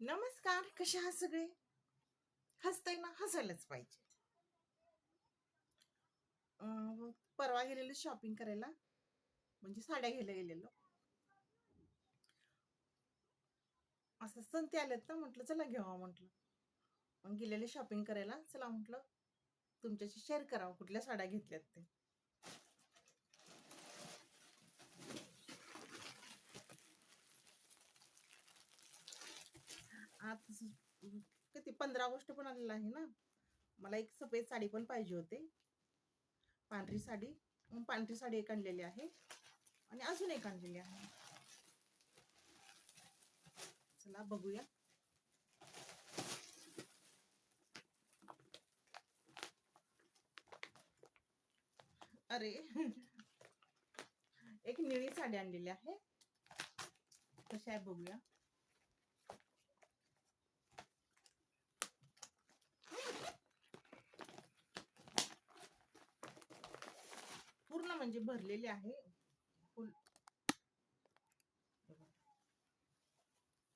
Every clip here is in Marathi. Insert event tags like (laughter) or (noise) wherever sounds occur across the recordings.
नमस्कार कशा आहात सगळे? हसतय ना हसायलाच पाहिजे. परवा गेलेलो शॉपिंग करायला. म्हणजे साड्या घ्यायला गेलेलो. असं सण ते आलेत ना म्हटलं चला घ्यावा म्हटलं. मग गेलेले शॉपिंग करायला चला म्हटलं तुमच्याशी शेअर करावं कुठल्या साड्या घेतल्यात ते. हा किती पंधरा ऑगस्ट पण आलेला आहे ना. मला एक सफेद साडी पण पाहिजे होते. पांढरी साडी. पांढरी साडी एक आणलेली आहे. आणि अजून एक आणलेली आहे. चला बघूया. अरे एक निळी साडी आणलेली आहे. कशी आहे बघूया पूर्ण म्हणजे भरलेले आहे. फुल.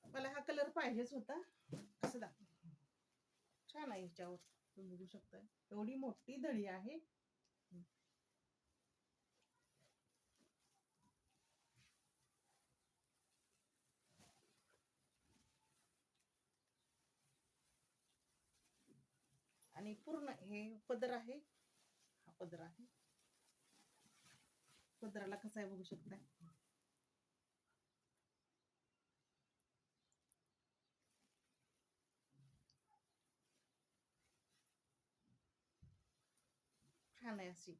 मला हा कलर पाहिजेच होता. असं दाखव. छान आहे ह्याच्यावर तुम्ही बघू शकता. एवढी मोठी धडी आहे. आणि पूर्ण हे पदर आहे. हा पदर आहे. पदराला कसा आहे बघू शकता छान आहे अशी.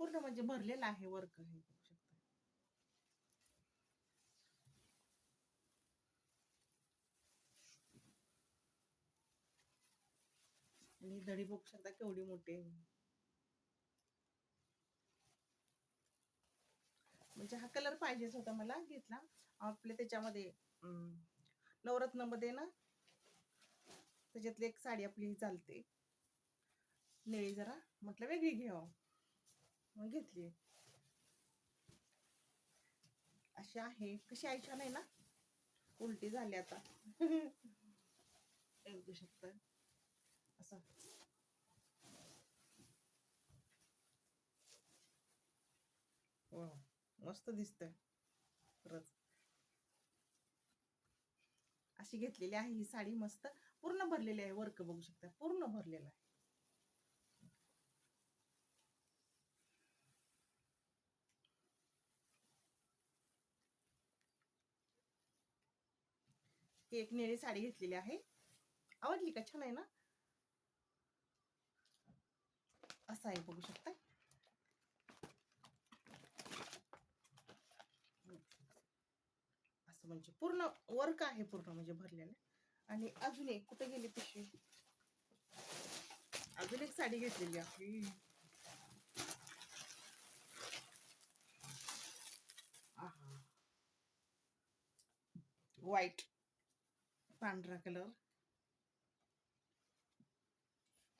पूर्ण म्हणजे भरलेला आहे वर्क हे बघू शकता आणि दडी बघू शकता केवढी मोठी आहे. म्हणजे हा कलर पाहिजेच होता मला घेतला. आपले त्याच्यामध्ये नवरत्नमध्ये ना त्याच्यातली एक साडी आपली चालते. निळी जरा म्हटलं वेगळी घ्यावं मग घेतली. अशी आहे. कशी आहे छान आहे ना? उलटी झाली आता. (laughs) बघू असं. वा मस्त दिसतंय. खरंच. अशी घेतलेली आहे ही साडी मस्त. पूर्ण भरलेली आहे वर्क बघू शकता. पूर्ण भरलेला आहे. ही एक निळी साडी घेतलेली आहे. आवडली का? छान आहे ना? असं आहे बघू शकता असं म्हणजे पूर्ण वर्क आहे पूर्ण म्हणजे भरलेलं. आणि अजून एक कुठे गेली पिशवी? अजून एक साडी घेतलेली आपली. व्हाईट पांढरा कलर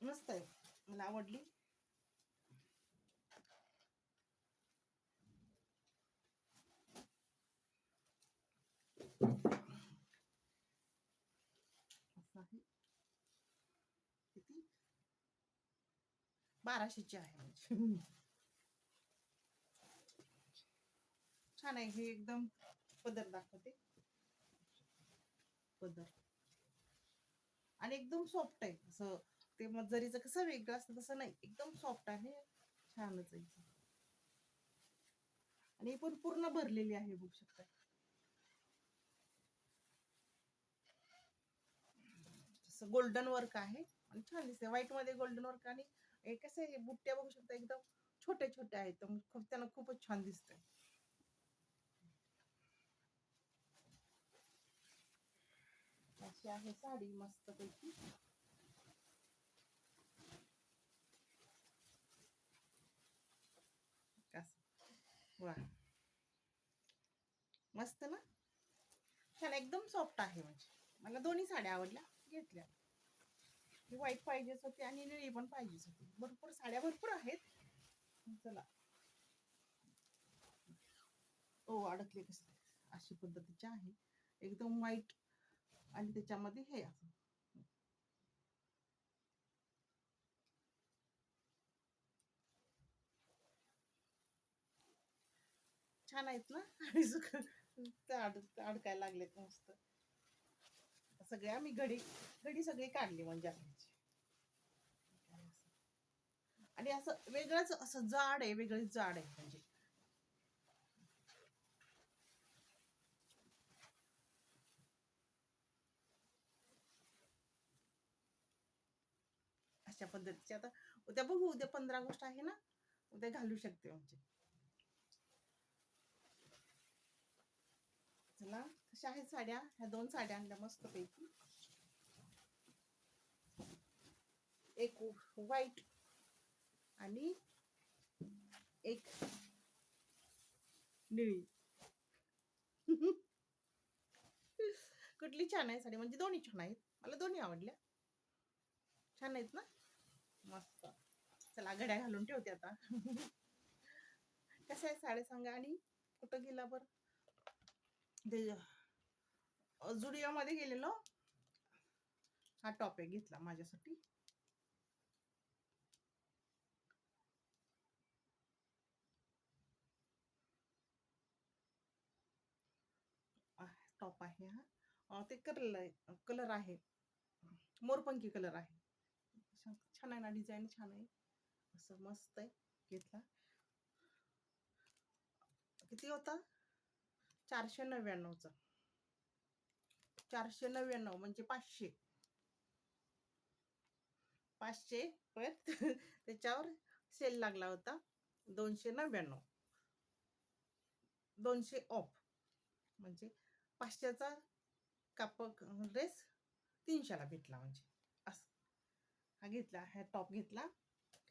मस्त आहे. मला आवडली असं आहे किती बाराशेची आहे. म्हणजे छान आहे हे एकदम पदर दाखवते. पदर. आणि एकदम सॉफ्ट आहे. असं ते मग जरीचं कसं वेगळं असतं तसं नाही. एकदम सॉफ्ट आहे. छानच आहे. आणि पण पूर्ण भरलेली आहे बघू शकता. गोल्डन वर्क आहे. आणि छान दिसते व्हाईटमध्ये गोल्डन वर्क आणि हे कसं आहे बुट्ट्या बघू शकता एकदम छोटे छोटे आहेत. तर खूप त्यांना खूपच छान दिसतंय. अशी आहे साडी मस्त पैकी वा. मस्त ना? छान एकदम सॉफ्ट आहे म्हणजे. मला दोन्ही साड्या आवडल्या घेतल्या. ही व्हाईट पाहिजेच होती आणि निळी पण पाहिजेच होती. भरपूर साड्या भरपूर आहेत. चला. ओ अडकले कसं अशी पद्धतीची आहे. एकदम व्हाईट आणि त्याच्यामध्ये हे असं. छान आहेत ना? अड अडकायला लागलेत मस्त. सगळे आम्ही घडी घडी सगळी काढली म्हणजे. आणि असं वेगळंच असं जाड आहे वेगळीच जाड आहे म्हणजे. अशा पद्धतीचे. आता उद्या बघू उद्या पंधरा ऑगस्ट आहे ना उद्या घालू शकते म्हणजे. चला कशा आहेत साड्या? ह्या दोन साड्या आणल्या मस्त पैकी एक व्हाईट आणि एक निळी. (laughs) कुठली छान आहे साडी? म्हणजे दोन्ही छान आहेत. मला दोन्ही आवडल्या. छान आहेत ना? मस्त. चला घड्या घालून ठेवते आता. (laughs) कसं आहे साड्या सांगा? आणि कुठं गेला बर? ते जुडिओ मध्ये गेलेलो. हा टॉप आहे घेतला माझ्यासाठी. टॉप आहे हा. ते कलर कलर आहे. मोरपंखी कलर आहे. छान छान आहे ना डिझाईन छान आहे. असं मस्त आहे. घेतला. किती होता? चारशे नव्याण्णवचा चारशे नव्याण्णव म्हणजे पाचशे. पाचशे पण (laughs) त्याच्यावर सेल लागला होता. दोनशे नव्याण्णव. दोनशे ऑफ म्हणजे पाचशेचा काप ड्रेस तीनशेला भेटला म्हणजे. असं. हा घेतला हा टॉप घेतला.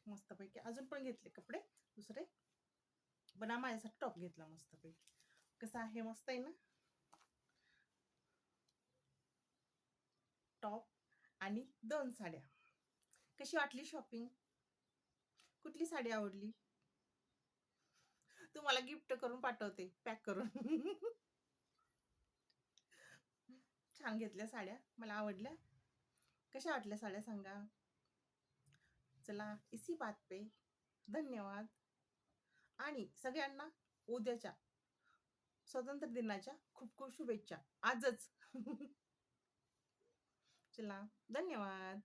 मस्तपैकी. अजून पण घेतले कपडे दुसरे. पण हा माझ्यासाठी टॉप घेतला मस्तपैकी. कसा आहे? मस्त आहे ना? टॉप आणि दोन साड्या. कशी वाटली शॉपिंग कुठली साडी आवडली? तुम्हाला गिफ्ट करून पाठवते पॅक करून. (laughs) छान घेतल्या साड्या मला आवडल्या. कशा वाटल्या साड्या सांगा? चला इसी बात पे. धन्यवाद. आणि सगळ्यांना उद्याच्या स्वातंत्र्य दिनाच्या खूप खूप शुभेच्छा. आजच. (laughs) चला धन्यवाद.